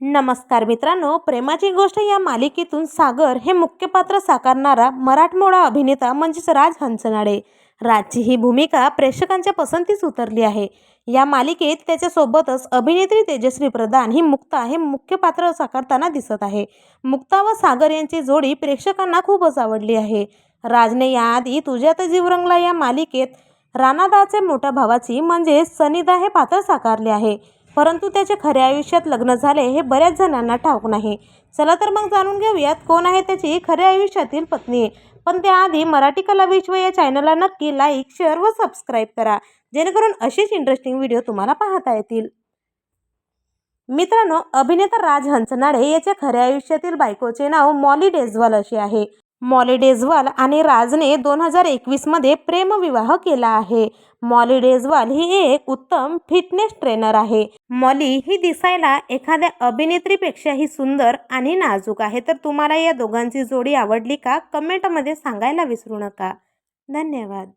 नमस्कार मित्रांनो प्रेमाची गोष्ट या मालिकेतून सागर हे मुख्य पात्र साकारणारा मराठमोळा अभिनेता म्हणजेच राज हंचनाळे राजची ही भूमिका प्रेक्षकांच्या पसंतीस उतरली आहे. या मालिकेत त्याच्यासोबतच अभिनेत्री तेजस्वी प्रधान ही मुक्ता हे मुख्य पात्र साकारताना दिसत आहे. मुक्ता व सागर यांची जोडी प्रेक्षकांना खूपच आवडली आहे. राजने याआधी तुझ्यात जीव रंगला या मालिकेत राणादाचे मोठ्या भावाची म्हणजे सनिदा हे पात्र साकारले आहे. परंतु त्याचे खऱ्या आयुष्यात लग्न झाले हे बऱ्याच जणांना ठाऊक नाही. चला तर मग जाणून घेऊयात कोण आहे त्याची खऱ्या आयुष्यातील पत्नी. पण त्याआधी मराठी कला विश्व या चॅनलला नक्की लाईक शेअर व सबस्क्राईब करा. जेणेकरून अशीच इंटरेस्टिंग व्हिडिओ तुम्हाला पाहता येतील. मित्रांनो अभिनेता राज हंचनाळे याच्या खऱ्या आयुष्यातील बायकोचे नाव मॉली डेजवाल असे आहे. मॉली डेझवाल आणि राजने दोन हजार एकवीसमध्ये प्रेमविवाह केला आहे. मॉली डेझवाल ही एक उत्तम फिटनेस ट्रेनर आहे. मॉली ही दिसायला एखाद्या अभिनेत्रीपेक्षाही सुंदर आणि नाजूक आहे. तर तुम्हाला या दोघांची जोडी आवडली का? कमेंटमध्ये सांगायला विसरू नका. धन्यवाद.